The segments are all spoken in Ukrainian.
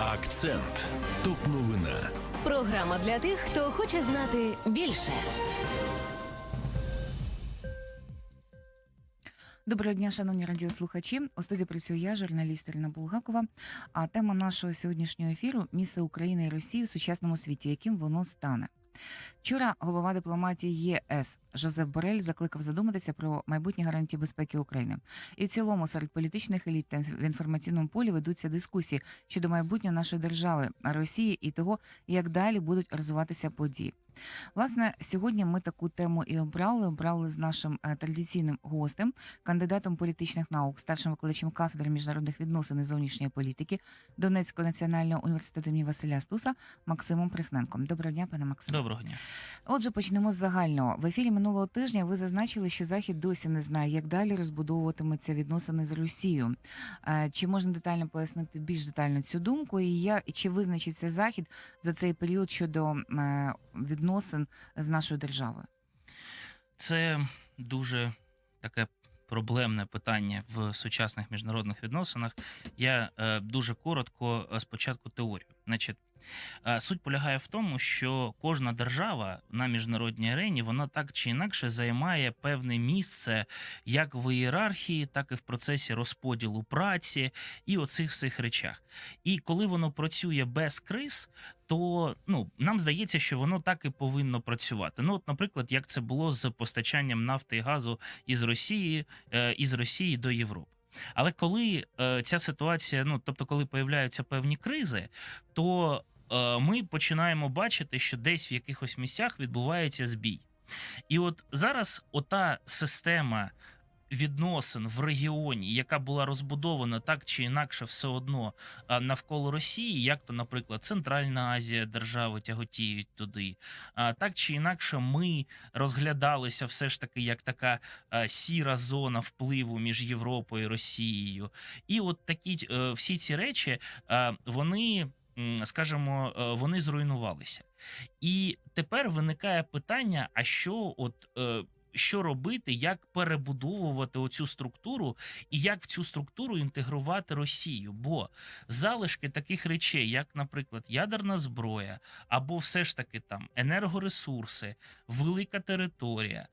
Акцент. Топ новина. Програма для тих, хто хоче знати більше. Доброго дня, шановні радіослухачі. У студії працюю я, журналіст Ірина Булгакова. А тема нашого сьогоднішнього ефіру місце України і Росії в сучасному світі, яким воно стане. Вчора голова дипломатії ЄС Жозеп Борель закликав задуматися про майбутні гарантії безпеки України. І в цілому серед політичних еліт та в інформаційному полі ведуться дискусії щодо майбутнього нашої держави Росії і того, як далі будуть розвиватися події. Власне, сьогодні ми таку тему і обрали. Обрали з нашим е, традиційним гостем, кандидатом політичних наук, старшим викладачем кафедри міжнародних відносин і зовнішньої політики Донецького національного університету імені Василя Стуса Максимом Прихненком. Доброго дня, пане Максиме. Доброго дня. Отже, почнемо з загального. В ефірі минулого тижня ви зазначили, що Захід досі не знає, як далі розбудовуватимуться відносини з Росією. Е, Чи можна детально пояснити більш детально цю думку? І я чи визначиться Захід за цей період щодо е, відносин з нашою державою? Це дуже таке проблемне питання в сучасних міжнародних відносинах. Я е, дуже коротко е, спочатку теорію. Значить, суть полягає в тому, що кожна держава на міжнародній арені вона так чи інакше займає певне місце як в ієрархії, так і в процесі розподілу праці і оцих всіх речах. І коли воно працює без криз, то ну нам здається, що воно так і повинно працювати. Ну, от, наприклад, як це було з постачанням нафти і газу із Росії, е, із Росії до Європи. Але коли е, ця ситуація, ну тобто, коли появляються певні кризи, то е, ми починаємо бачити, що десь в якихось місцях відбувається збій. І от зараз ота система відносин в регіоні, яка була розбудована так чи інакше, все одно навколо Росії, як то, наприклад, Центральна Азія, держави тяготіють туди. А, так чи інакше, ми розглядалися все ж таки як така сіра зона впливу між Європою і Росією. І от такі е, всі ці речі вони. Скажімо, е, вони зруйнувалися, і тепер виникає питання: а що, от е, що робити, як перебудовувати оцю структуру, і як в цю структуру інтегрувати Росію? Бо залишки таких речей, як, наприклад, ядерна зброя, або все ж таки там енергоресурси, велика територія.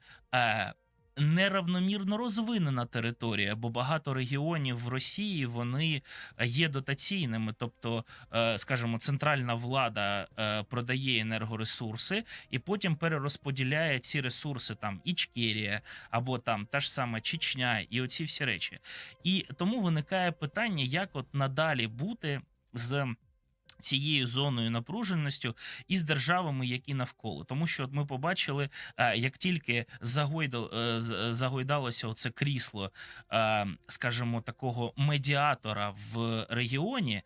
Е, Неравномірно розвинена територія, бо багато регіонів в Росії вони є дотаційними, тобто, е, скажімо, центральна влада е, продає енергоресурси і потім перерозподіляє ці ресурси там Ічкерія або там та ж сама Чечня, і оці всі речі. І тому виникає питання, як от надалі бути з. Цією зоною напруженості і з державами, які навколо, тому що от ми побачили, е, як тільки е, загойдалося оце крісло, е, скажімо, такого медіатора в регіоні,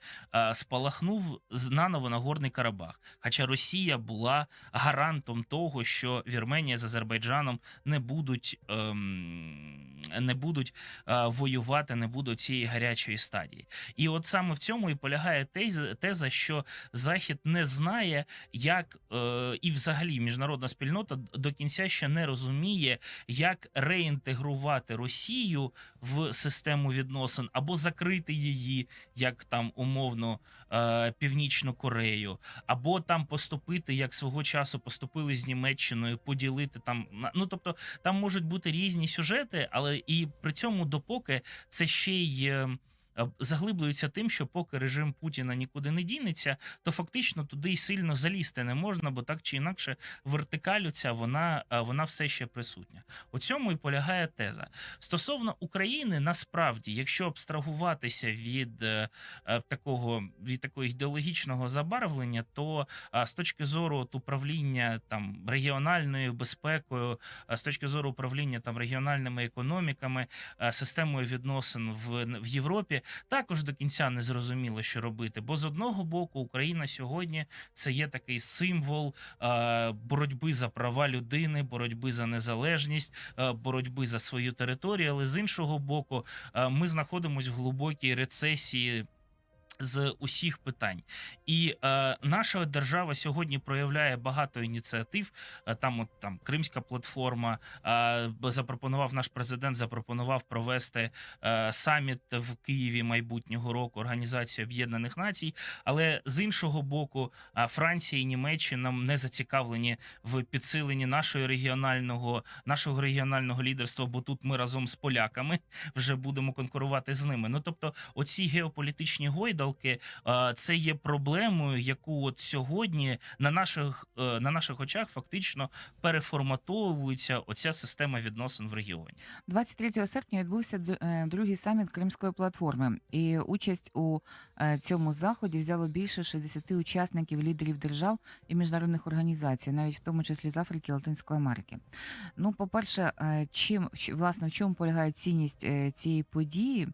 спалахнув наново Нагорний Карабах. Хоча Росія була гарантом того, що Вірменія з Азербайджаном не будуть, ем, не будуть воювати, не будуть цієї гарячої стадії. І от саме в цьому і полягає теза, теза що Захід не знає, як е, і взагалі міжнародна спільнота до кінця ще не розуміє, як реінтегрувати Росію в систему відносин або закрити її, як там умовно е, Північну Корею, або там поступити, як свого часу поступили з Німеччиною, поділити там. Ну тобто там можуть бути різні сюжети, але і при цьому допоки це ще й. Е, Заглиблюються тим, що поки режим Путіна нікуди не дінеться, то фактично туди й сильно залізти не можна, бо так чи інакше вертикаль ця вона, е, вона все ще присутня. У цьому і полягає теза. Стосовно України, насправді, якщо абстрагуватися від е, такого від такого ідеологічного забарвлення, то з точки зору от, управління там регіональною безпекою, з точки зору управління там регіональними економіками, системою відносин в, в Європі, також до кінця не зрозуміло, що робити. Бо з одного боку Україна сьогодні це є такий символ е, боротьби за права людини, боротьби за незалежність, е, боротьби за свою територію. Але з іншого боку, е, ми знаходимося в глибокій рецесії. З усіх питань, і е, наша держава сьогодні проявляє багато ініціатив. Е, Там, от там Кримська платформа е, запропонував наш президент, запропонував провести е, саміт в Києві майбутнього року Організації Об'єднаних Націй. Але з іншого боку, а, Франція і Німеччина не зацікавлені в підсиленні нашої регіонального нашого регіонального лідерства, бо тут ми разом з поляками вже будемо конкурувати з ними. Ну тобто, оці геополітичні гойдалки, це є проблемою, яку от сьогодні на наших е, на наших очах фактично переформатовується оця система відносин в регіоні. 23 серпня відбувся е, другий саміт Кримської платформи, і участь у е, цьому заході взяло більше 60 учасників, лідерів держав і міжнародних організацій, навіть в тому числі з Африки і Латинської Америки. Ну, по-перше, е, чим власне в чому полягає цінність цієї події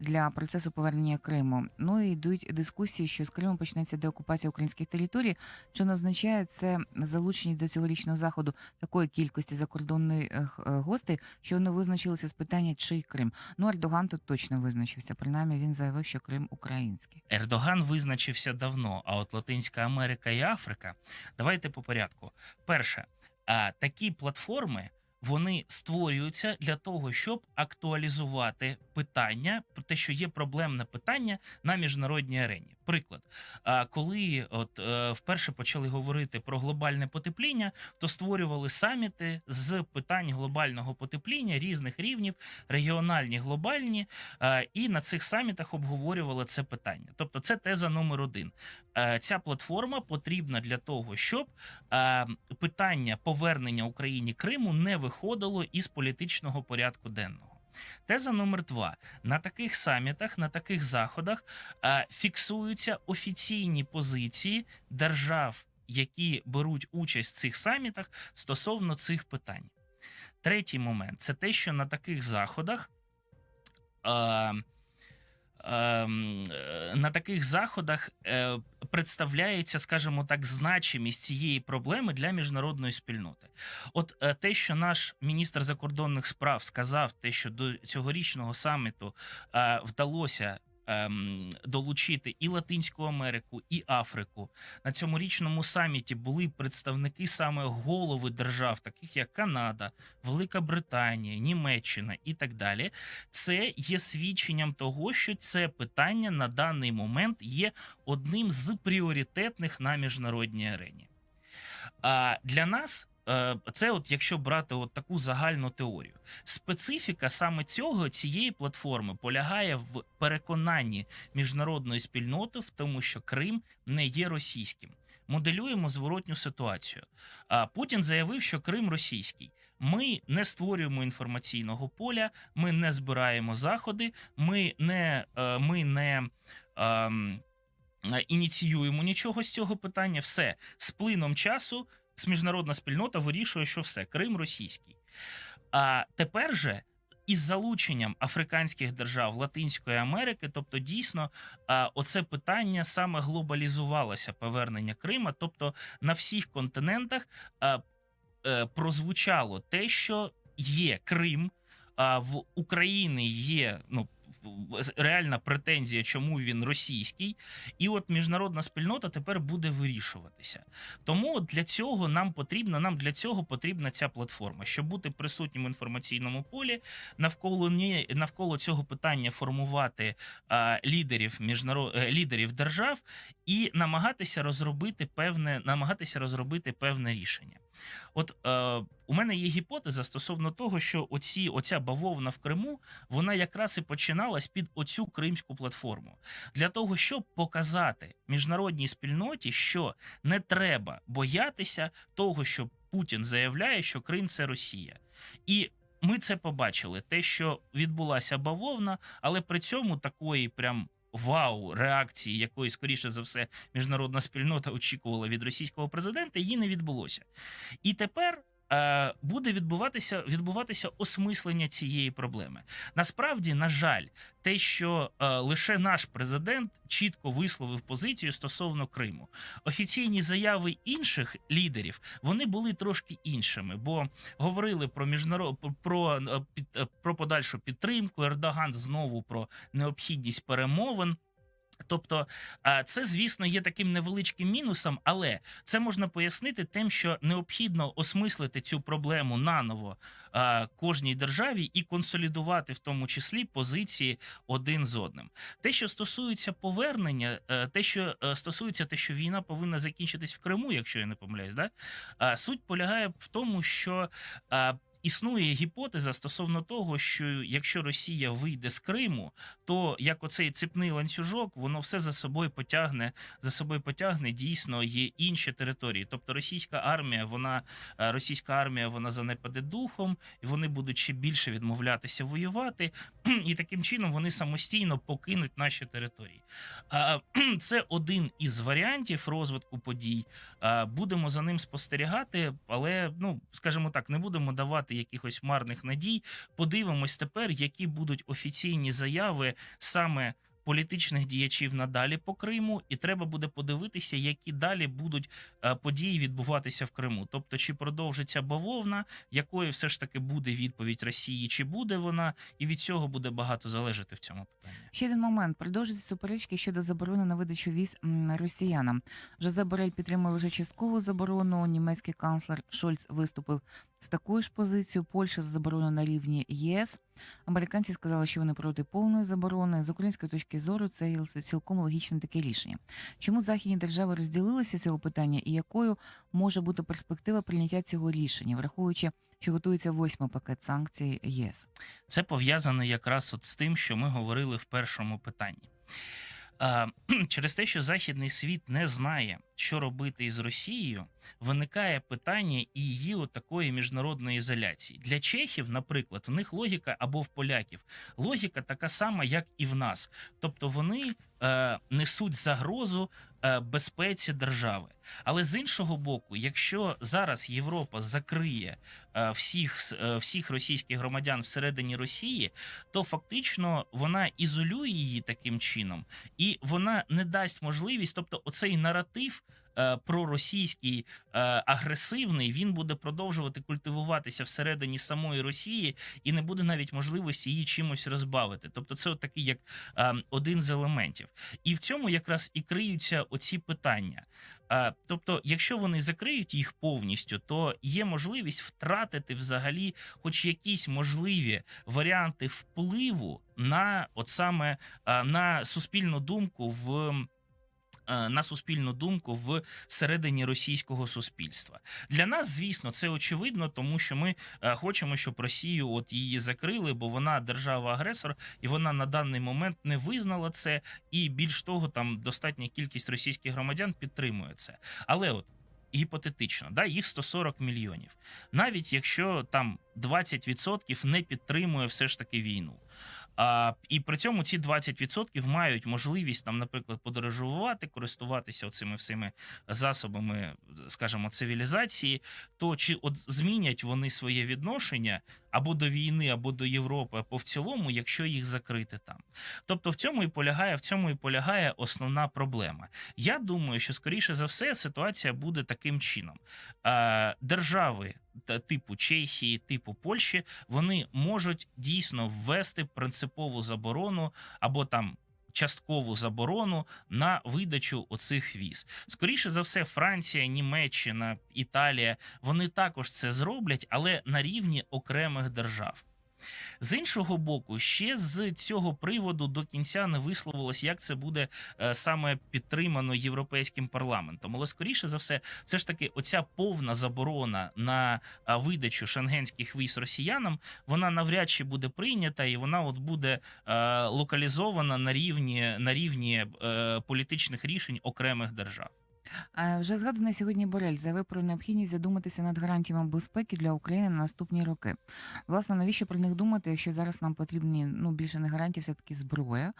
для процесу повернення Криму? Ну і йдуть дискусії, що з Криму почнеться деокупація українських територій. Чи не означає це залучення до цьогорічного заходу такої кількості закордонних е, гостей, що вони визначилися з питання, чий Крим. Ну, Ердоган тут точно визначився. Принаймні він заявив, що Крим український. Ердоган визначився давно, а от Латинська Америка і Африка. Давайте по порядку. Перше, а такі платформи. Вони створюються для того, щоб актуалізувати питання про те, що є проблемне питання на міжнародній арені. Приклад, коли от е, вперше почали говорити про глобальне потепління, то створювали саміти з питань глобального потепління різних рівнів, регіональні, глобальні, е, і на цих самітах обговорювали це питання. Тобто, це теза номер один. Е, Ця платформа потрібна для того, щоб питання повернення Україні Криму не виходило із політичного порядку денного. Теза номер два: на таких самітах, на таких заходах е, фіксуються офіційні позиції держав, які беруть участь в цих самітах стосовно цих питань. Третій момент це те, що на таких заходах. Е, на таких заходах е, представляється, скажімо так, значимість цієї проблеми для міжнародної спільноти. От е, те, що наш міністр закордонних справ сказав, те, що до цьогорічного саміту е, вдалося. Ем, Долучити і Латинську Америку, і Африку на цьому річному саміті були представники саме голови держав, таких як Канада, Велика Британія, Німеччина і так далі це є свідченням того, що це питання на даний момент є одним з пріоритетних на міжнародній арені. А для нас. Е, Це, от якщо брати от таку загальну теорію, специфіка саме цього цієї платформи полягає в переконанні міжнародної спільноти в тому, що Крим не є російським. Моделюємо зворотню ситуацію. А Путін заявив, що Крим російський. Ми не створюємо інформаційного поля, ми не збираємо заходи, ми не, е, ми не ем, е, ініціюємо нічого з цього питання. Все з плином часу міжнародна спільнота вирішує, що все Крим російський. А тепер же. Із залученням африканських держав Латинської Америки, тобто дійсно, оце питання саме глобалізувалося повернення Крима. Тобто на всіх континентах е, прозвучало те, що є Крим, в Україні є ну реальна претензія, чому він російський, і от міжнародна спільнота тепер буде вирішуватися. Тому для цього нам потрібно, нам для цього потрібна ця платформа, щоб бути присутнім в інформаційному полі, навколо ні, навколо цього питання формувати а, лідерів міжнарод е, лідерів держав і намагатися розробити певне, намагатися розробити певне рішення. От е, у мене є гіпотеза стосовно того, що оці, оця бавовна в Криму вона якраз і починалась під оцю кримську платформу для того, щоб показати міжнародній спільноті, що не треба боятися того, що Путін заявляє, що Крим це Росія, і ми це побачили. Те, що відбулася бавовна, але при цьому такої прям. Вау, реакції, якої, скоріше за все, міжнародна спільнота очікувала від російського президента, її не відбулося. І тепер буде відбуватися, відбуватися осмислення цієї проблеми. Насправді, на жаль, те, що е, лише наш президент чітко висловив позицію стосовно Криму. Офіційні заяви інших лідерів вони були трошки іншими, бо говорили про міжнарод про, е, під, е, про подальшу підтримку. Ердоган знову про необхідність перемовин. Тобто, це, звісно, є таким невеличким мінусом, але це можна пояснити тим, що необхідно осмислити цю проблему наново кожній державі і консолідувати в тому числі позиції один з одним. Те, що стосується повернення, е, те, що е, стосується те, що війна повинна закінчитись в Криму, якщо я не помиляюсь, да? суть полягає в тому, що. Існує гіпотеза стосовно того, що якщо Росія вийде з Криму, то як оцей цепний ланцюжок, воно все за собою потягне за собою потягне дійсно є інші території. Тобто російська армія, вона е, російська армія, вона занепаде духом, і вони будуть ще більше відмовлятися воювати, і таким чином вони самостійно покинуть наші території. Це один із варіантів розвитку подій. Будемо за ним спостерігати, але ну скажімо так, не будемо давати якихось марних надій. Подивимось тепер, які будуть офіційні заяви саме. Політичних діячів надалі по Криму, і треба буде подивитися, які далі будуть е, події відбуватися в Криму. Тобто, чи продовжиться бавовна, якою все ж таки буде відповідь Росії, чи буде вона, і від цього буде багато залежати в цьому питанні. Ще один момент. Продовжуються суперечки щодо заборони на видачу віз росіянам. Жозе Борель підтримує лише часткову заборону. Німецький канцлер Шольц виступив з такою ж позицією. Польща за заборону на рівні ЄС. Американці сказали, що вони проти повної заборони. З української точки зору це цілком логічне таке рішення. Чому західні держави розділилися цього питання, і якою може бути перспектива прийняття цього рішення, враховуючи, що готується восьмий пакет санкцій ЄС? Це пов'язано якраз от з тим, що ми говорили в першому питанні. Через те, що західний світ не знає, що робити із Росією, виникає питання і її отакої такої міжнародної ізоляції. Для чехів, наприклад, в них логіка або в поляків логіка така сама, як і в нас. Тобто вони е, несуть загрозу безпеці держави. Але з іншого боку, якщо зараз Європа закриє е, всіх, е, всіх російських громадян всередині Росії, то фактично вона ізолює її таким чином, і вона не дасть можливість, тобто, оцей наратив. Е, Проросійський е, агресивний він буде продовжувати культивуватися всередині самої Росії і не буде навіть можливості її чимось розбавити. Тобто, це от такий як е, один з елементів, і в цьому якраз і криються оці питання. Тобто, якщо вони закриють їх повністю, то є можливість втратити взагалі хоч якісь можливі варіанти впливу на от саме на суспільну думку в. Е, На суспільну думку в середині російського суспільства для нас, звісно, це очевидно, тому що ми е, хочемо, щоб Росію от її закрили, бо вона держава-агресор, і вона на даний момент не визнала це. І більш того, там достатня кількість російських громадян підтримує це. Але от гіпотетично, да, їх 140 мільйонів. Навіть якщо там 20% не підтримує все ж таки війну. А, і при цьому ці 20% мають можливість там, наприклад, подорожувати, користуватися цими всіми засобами, скажімо, цивілізації. То чи от змінять вони своє відношення або до війни, або до Європи, або в цілому, якщо їх закрити там? Тобто, в цьому і полягає, в цьому і полягає основна проблема. Я думаю, що скоріше за все ситуація буде таким чином: держави типу Чехії, типу Польщі, вони можуть дійсно ввести принципову заборону або там. Часткову заборону на видачу оцих віз. Скоріше за все, Франція, Німеччина, Італія вони також це зроблять, але на рівні окремих держав. З іншого боку, ще з цього приводу до кінця не висловилось, як це буде е, саме підтримано європейським парламентом. Але скоріше за все, все ж таки, оця повна заборона на видачу шенгенських віз росіянам, вона навряд чи буде прийнята, і вона от буде е, локалізована на рівні на рівні е, політичних рішень окремих держав. Е, Вже згаданий сьогодні Борель заявив про необхідність задуматися над гарантіями безпеки для України на наступні роки. Власне, навіщо про них думати, якщо зараз нам потрібні ну більше не гарантії, все таки зброя?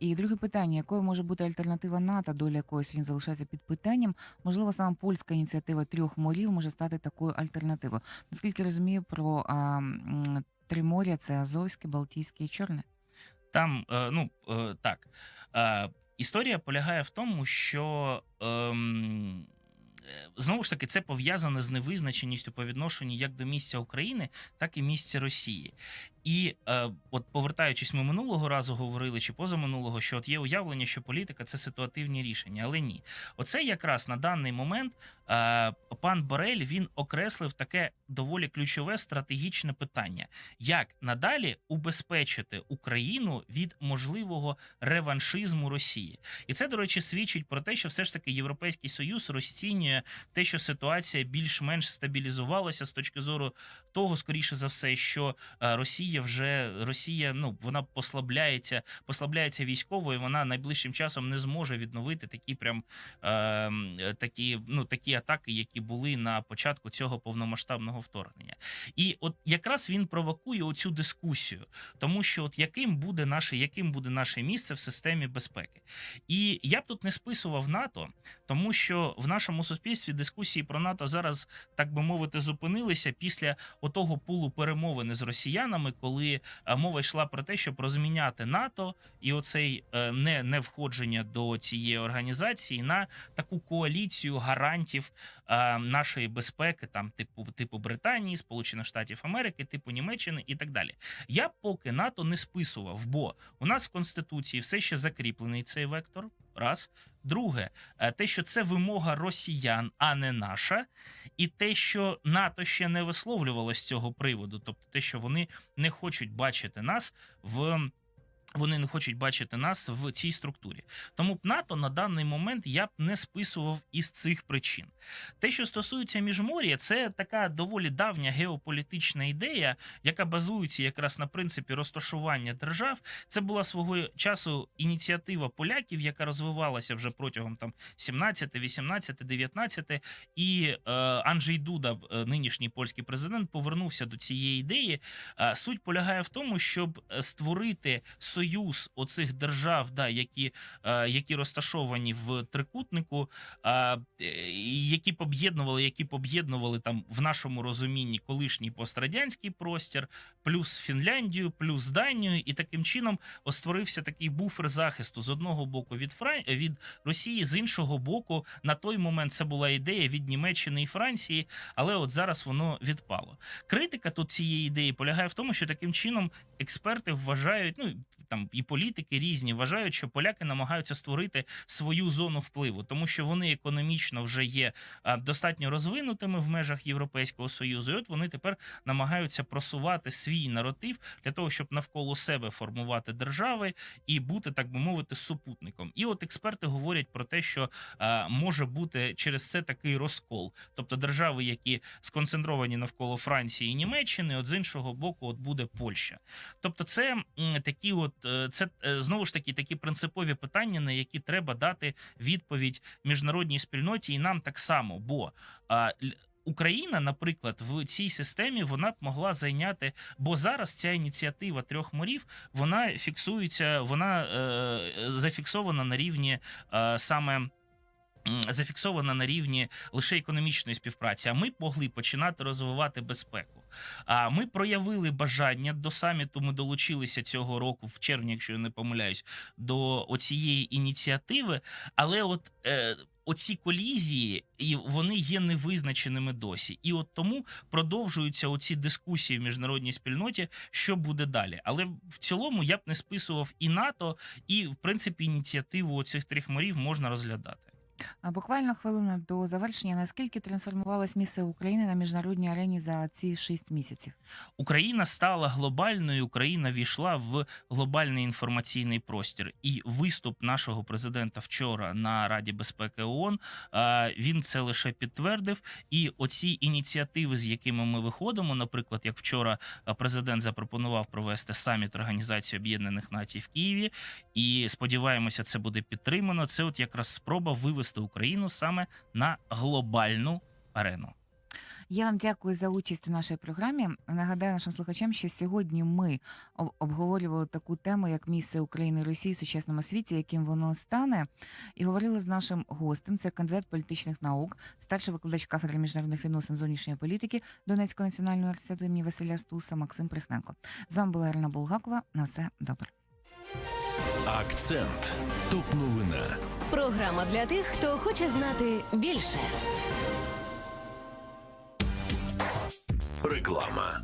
І друге питання: якою може бути альтернатива НАТО, доля якоїсь він залишається під питанням? Можливо, саме польська ініціатива трьох морів може стати такою альтернативою. Наскільки розумію, про а, три моря це Азовське, Балтійське і Чорне. Там, е, ну е, так. Історія полягає в тому, що ем, знову ж таки це пов'язане з невизначеністю по відношенню як до місця України, так і місця Росії. І е, от повертаючись, ми минулого разу говорили чи позаминулого, що от є уявлення, що політика це ситуативні рішення, але ні. Оце якраз на даний момент е, пан Борель він окреслив таке доволі ключове стратегічне питання: як надалі убезпечити Україну від можливого реваншизму Росії, і це, до речі, свідчить про те, що все ж таки Європейський Союз розцінює те, що ситуація більш-менш стабілізувалася з точки зору того, скоріше за все, що е, Росія вже Росія ну вона послабляється, послабляється військово, і вона найближчим часом не зможе відновити такі прям е, такі, ну такі атаки, які були на початку цього повномасштабного вторгнення. І от якраз він провокує оцю дискусію, тому що от яким буде наше, яким буде наше місце в системі безпеки. І я б тут не списував НАТО, тому що в нашому суспільстві дискусії про НАТО зараз, так би мовити, зупинилися після отого пулу перемовини з росіянами, коли е, мова йшла про те, щоб розміняти НАТО і оцей е, не, не входження до цієї організації на таку коаліцію гарантів е, нашої безпеки, там типу типу Британії, Сполучених Штатів Америки, типу Німеччини і так далі. Я поки НАТО не списував, бо у нас в конституції все ще закріплений цей вектор. Раз друге, е, те, що це вимога росіян, а не наша, і те, що НАТО ще не висловлювало з цього приводу, тобто те, що вони не хочуть бачити нас в. Вони не хочуть бачити нас в цій структурі. Тому б НАТО на даний момент я б не списував із цих причин. Те, що стосується міжмор'я, це така доволі давня геополітична ідея, яка базується якраз на принципі розташування держав. Це була свого часу ініціатива поляків, яка розвивалася вже протягом там 17, 18, 19. І е, Анджей Дуда, е, нинішній польський президент, повернувся до цієї ідеї. Е, суть полягає в тому, щоб е, створити союз оцих держав, да, які, е, які розташовані в трикутнику, е, які б об'єднували, які б об'єднували там в нашому розумінні колишній пострадянський простір, плюс Фінляндію, плюс Данію, і таким чином створився такий буфер захисту з одного боку від Фран... від Росії, з іншого боку, на той момент це була ідея від Німеччини і Франції, але от зараз воно відпало. Критика тут цієї ідеї полягає в тому, що таким чином експерти вважають, ну там і політики різні вважають, що поляки намагаються створити свою зону впливу, тому що вони економічно вже є достатньо розвинутими в межах Європейського союзу. І от вони тепер намагаються просувати свій наратив для того, щоб навколо себе формувати держави і бути, так би мовити, супутником. І от експерти говорять про те, що може бути через це такий розкол, тобто держави, які сконцентровані навколо Франції і Німеччини, от з іншого боку, от буде Польща. Тобто, це такі, от це е, знову ж таки такі принципові питання, на які треба дати відповідь міжнародній спільноті, і нам так само. Бо Україна, наприклад, в цій системі вона б могла зайняти, бо зараз ця ініціатива трьох морів вона фіксується, вона е, зафіксована на рівні е, саме. Зафіксована на рівні лише економічної співпраці. А ми могли починати розвивати безпеку. А ми проявили бажання до саміту. Ми долучилися цього року, в червні, якщо я не помиляюсь, до оцієї ініціативи. Але от е, оці колізії, і вони є невизначеними досі. І от тому продовжуються оці дискусії в міжнародній спільноті, що буде далі. Але в цілому я б не списував і НАТО, і в принципі ініціативу оцих трьох морів можна розглядати. А буквально хвилина до завершення. Наскільки трансформувалась місце України на міжнародній арені за ці шість місяців? Україна стала глобальною. Україна війшла в глобальний інформаційний простір. І виступ нашого президента вчора на Раді безпеки ООН, він це лише підтвердив. І оці ініціативи, з якими ми виходимо, наприклад, як вчора президент запропонував провести саміт Організації Об'єднаних Націй в Києві, і сподіваємося, це буде підтримано. Це от якраз спроба вивести Україну саме на глобальну арену. Я вам дякую за участь у нашій програмі. Нагадаю нашим слухачам, що сьогодні ми обговорювали таку тему, як місце України і Росії в сучасному світі, яким воно стане, і говорили з нашим гостем. Це кандидат політичних наук, старший викладач кафедри міжнародних відносин зовнішньої політики Донецького національного університету імені Василя Стуса Максим Прихненко. З вами була Ірина Булгакова. На все добре. Акцент. Топ новина. Програма для тих, хто хоче знати більше. Реклама.